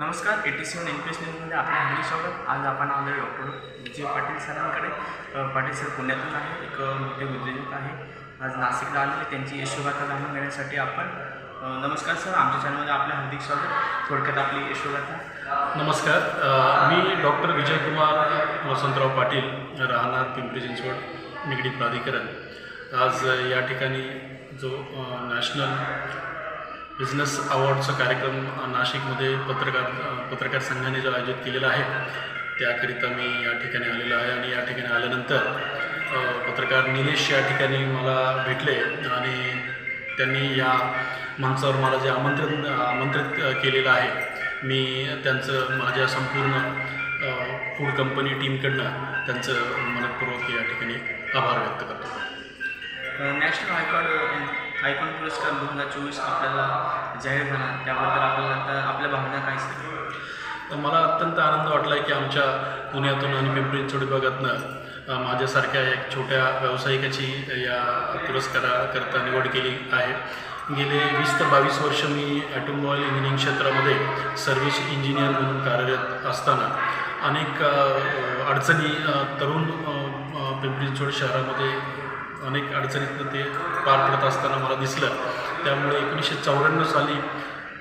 नमस्कार A T C P S न्यूजमध्ये आपलं हार्दिक स्वागत. आज आपण आलो आहे डॉक्टर विजय पाटील सरांकडे. पाटील सर पुण्यातून आहे एक मोठे उद्योजक आहे. आज नाशिकला आलेले त्यांची यशोगाथा जाणून घेण्यासाठी आपण नमस्कार सर. आमच्या चॅनलमध्ये आपलं हार्दिक स्वागत. थोडक्यात आपली यशोगाथा. नमस्कार. मी डॉक्टर विजयकुमार वसंतराव पाटील राहणार पिंपरी चिंचवड निगडी प्राधिकरण. आज या ठिकाणी जो नॅशनल बिझनेस अवॉर्डचा कार्यक्रम नाशिकमध्ये पत्रकार पत्रकार संघाने जो आयोजित केलेला आहे त्याकरिता मी या ठिकाणी आलेलो आहे आणि या ठिकाणी आल्यानंतर पत्रकार निलेश या ठिकाणी मला भेटले आणि त्यांनी या मंचावर मला जे आमंत्रण आमंत्रित केलेलं आहे मी त्यांचं माझ्या संपूर्ण फूड कंपनी टीमकडनं त्यांचं मनपूर्वक या ठिकाणी आभार व्यक्त करतो. नॅशनल हायकॉर्ड आयकॉन पुरस्कार दोन हजार चोवीस आपल्याला जाहीर झाला त्याबद्दल आपल्याला आता आपल्या भावना काय सांगा तर मला अत्यंत आनंद वाटला की आमच्या पुण्यातून आणि पिंपरी चिंचवड विभागातनं माझ्यासारख्या एक छोट्या व्यावसायिकाची या पुरस्काराकरता निवड केली आहे. गेले वीस ते बावीस वर्ष मी ॲटोमोबाईल इंजिनिअरिंग क्षेत्रामध्ये सर्व्हिस इंजिनियर म्हणून कार्यरत असताना अनेक अडचणी तरुण पिंपरी चिंचवड शहरामध्ये अनेक अडचणीतनं ते पार पडत असताना मला दिसलं. त्यामुळे एकोणीसशे चौऱ्याण्णव साली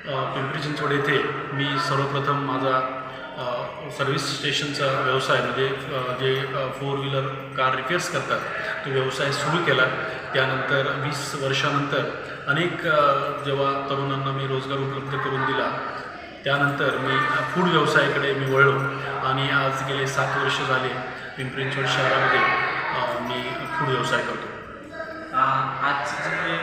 पिंपरी चिंचवड येथे मी सर्वप्रथम माझा सर्व्हिस स्टेशनचा व्यवसाय म्हणजे जे फोर व्हीलर कार रिपेअर्स करतात तो व्यवसाय सुरू केला. त्यानंतर वीस वर्षानंतर अनेक जेव्हा तरुणांना मी रोजगार उपलब्ध करून दिला त्यानंतर मी फूड व्यवसायाकडे मी वळलो आणि आज गेले सात वर्ष झाले पिंपरी चिंचवड शहरामध्ये मी फूड व्यवसाय करतो. आजचे जे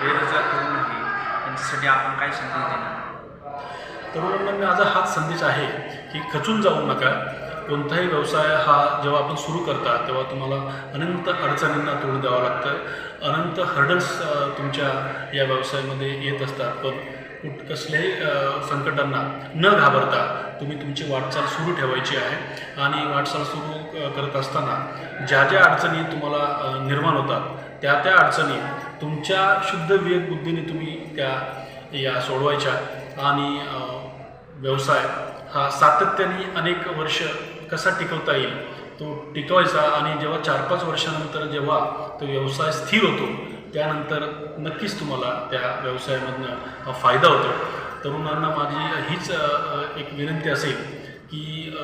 बेरोजगार तरुण आहे त्यांच्यासाठी आपण काय संदेश देणार? तरुणांना माझा हाच संदेश आहे की खचून जाऊ नका. कोणताही व्यवसाय हा जेव्हा आपण सुरू करता तेव्हा तुम्हाला अनंत अडचणींना तोंड द्यावं लागतं. अनंत हर्डल्स तुमच्या या व्यवसायामध्ये येत असतात. पण कुठ कसल्याही संकटांना न घाबरता तुम्ही तुमची वाटचाल सुरू ठेवायची आहे. आणि वाटचाल सुरू करत असताना ज्या ज्या अडचणी तुम्हाला निर्माण होतात त्या त्या अडचणी तुमच्या शुद्ध विवेक बुद्धीने तुम्ही त्या या सोडवायच्या. आणि व्यवसाय हा सातत्याने अनेक वर्ष कसा टिकवता येईल तो टिकवायचा. आणि जेव्हा चार पाच वर्षानंतर जेव्हा तो व्यवसाय स्थिर होतो त्यानंतर नक्कीच तुम्हाला त्या व्यवसायामधनं फायदा होतो. तरुणांना माझी हीच एक विनंती असेल की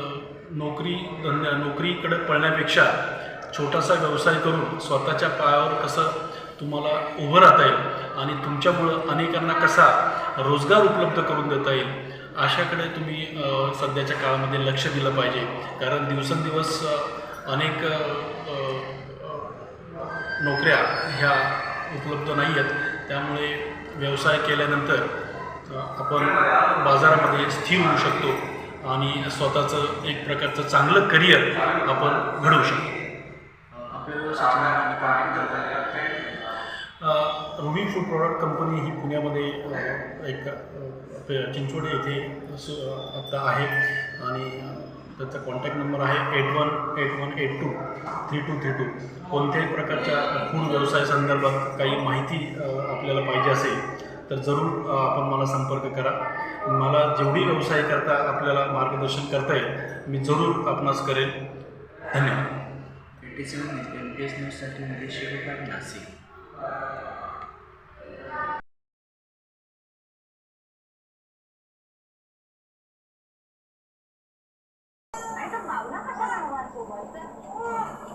नोकरी धंद्या नोकरीकडे पळण्यापेक्षा छोटासा व्यवसाय करून स्वतःच्या पायावर कसं तुम्हाला उभं राहता येईल आणि तुमच्यामुळं अनेकांना कसा रोजगार उपलब्ध करून देता येईल अशाकडे तुम्ही सध्याच्या काळामध्ये लक्ष दिलं पाहिजे. कारण दिवसेंदिवस अनेक नोकऱ्या ह्या उपलब्ध नाही आहेत त्यामुळे व्यवसाय केल्यानंतर आपण बाजारामध्ये स्थिर होऊ शकतो आणि स्वतःचं एक प्रकारचं चांगलं करिअर आपण घडवू शकतो. आपल्या रुबी फूड प्रॉडक्ट कंपनी ही पुण्यामध्ये एक चिंचवडे येथे आता आहे. आणि त्याचा कॉन्टॅक्ट नंबर आहे eight one eight one eight two three two three two कोणत्याही प्रकारच्या फूड व्यवसाय संदर्भात काही माहिती आपल्याला पाहिजे असेल तर जरूर आपण मला संपर्क करा. मला जेवढी व्यवसाय करता आपल्याला मार्गदर्शन करता येईल मी जरूर आपणास करेल. धन्यवाद. Eighty seven M P S न्यूजसाठी निलेश नाशिक Pode é ser?